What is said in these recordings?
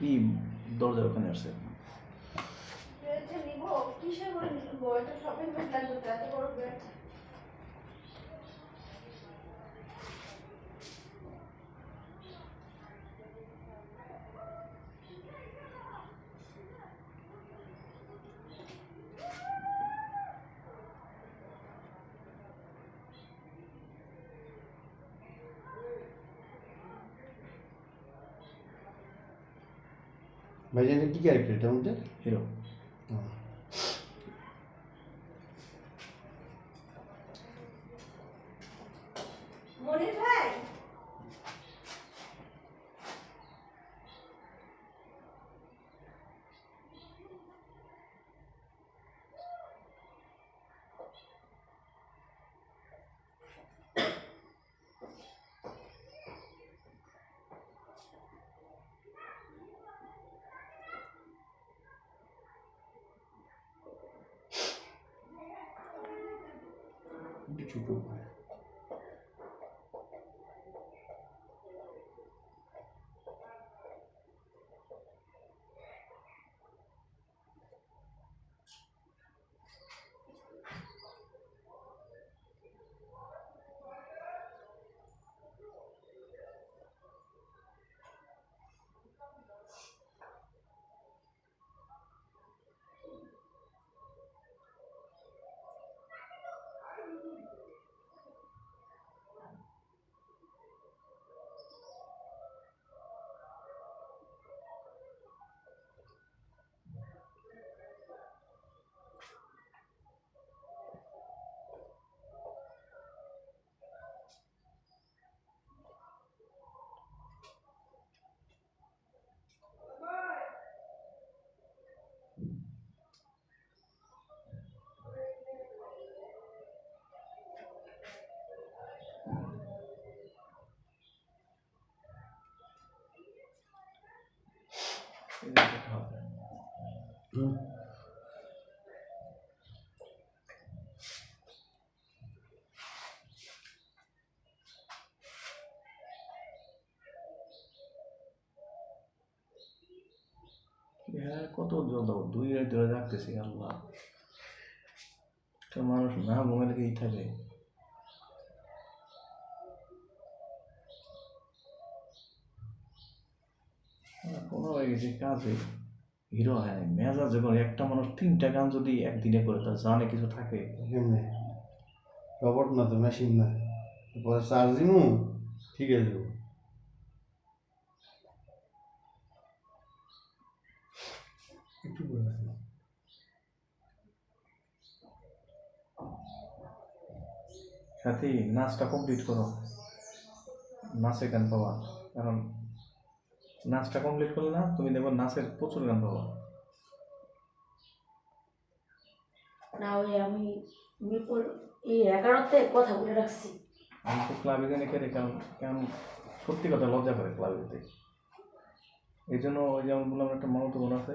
ই দরজার ওখানে আসছে নিব। কিসে করে নিব? এটা শপিং ব্যাগ লাগবে এত বড় ব্যাগ ভাইজান কী কি ক্যারেক্টার এটার মধ্যে? হিরো মনির ভাই! একটু ছোট এই কত জল দুই রাত ধরে রাখতেছি আল্লাহ মানুষ না ঘুমের গিয়েই থাকে কোনো গেছে কাজে হিরো হয় মেজাজ যখন একটা মানুষ তিনটা গান যদি একদিনে করে তার জানে কিছু থাকে। রবট না তো মেশিন না। পরে চার্জ দিমু ঠিক আছে একটু সাথে নাচটা কমপ্লিট করো। নাচে গান পাবা। কারণ নাচটা কমপ্লিট করলে না তুমি দেখো নাচের প্রচুর গান পাবা। না ওই আমি মিরপুর এই এগারোতে কথা বলে রাখছি। আমি তো ক্লাবে জানি কেন কারণ কারণ সত্যি কথা লজ্জা করে ক্লাবে যেতে। এই জন্য ওই যেমন বললাম একটা মনত বোন আছে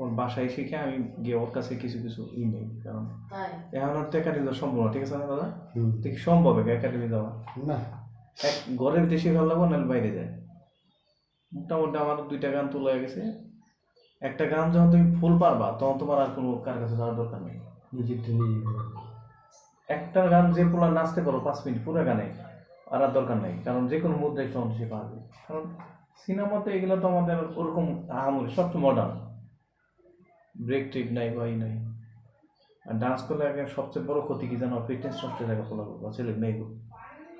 ওর বাসায় শিখে আমি গিয়ে ওর কাছে কিছু কিছু ই নেই কারণ তাই? এখন আর তো একাডেমি যাওয়া সম্ভব না ঠিক আছে না দাদা? ঠিক সম্ভব একাডেমি যাওয়া না। এক ঘরের দেশে ভালো লাগবো নাহলে বাইরে যায়। মোটামুটি আমার দুইটা গান তোলা গেছে। একটা গান যখন তুমি ফুল পারবা তখন তোমার আর কোনো কার কাছে যাওয়ার দরকার নেই। একটা গান যে পোলা নাচতে পারো পাঁচ মিনিট পুরো গানে আর আর দরকার নেই। কারণ যে কোনো মুদ্রায় তখন সে পারবে। কারণ সিনেমাতে এগুলো তো আমাদের ওরকম আহামরি সবচেয়ে মডার্ন ব্রেক ট্রিক নাই বা নাই। আর ডান্স করলে আগে সবচেয়ে বড় ক্ষতি কি জানো? ফিটনেস নষ্ট হয়ে যায় পোলা বা ছেলে মেয়েগুলো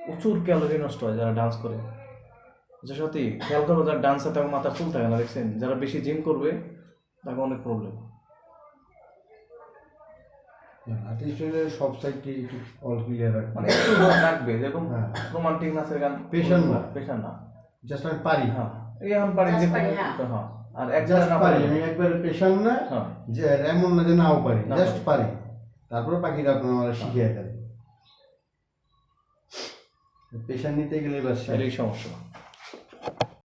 প্রচুর ক্যালোরি নষ্ট হয় যারা ডান্স করে। যে সত্যি খেয়াল করো যারা ডান্সে তাকে মাথা চুল থাকে না দেখছেন? যারা বেশি জিম করবে তাকে অনেক প্রবলেম আর্টিস্টের সব সাইডটি অল ক্লিয়ার রাখবে। মানে একটু রাখবে যেরকম হ্যাঁ। রোমান্টিক নাচের গান। না। পেশান না। জাস্ট আমি পারি। হ্যাঁ। এই পারি যে হ্যাঁ। হ্যাঁ। আর একবার জাস্ট না পারি। আমি একবার পেশান না হ্যাঁ। যে এমন না যে নাও পারি। জাস্ট পারি। তারপরে বাকিটা আপনার আমার শিখিয়ে দেন। পেশা নিতে গেলে। এটাই সমস্যা।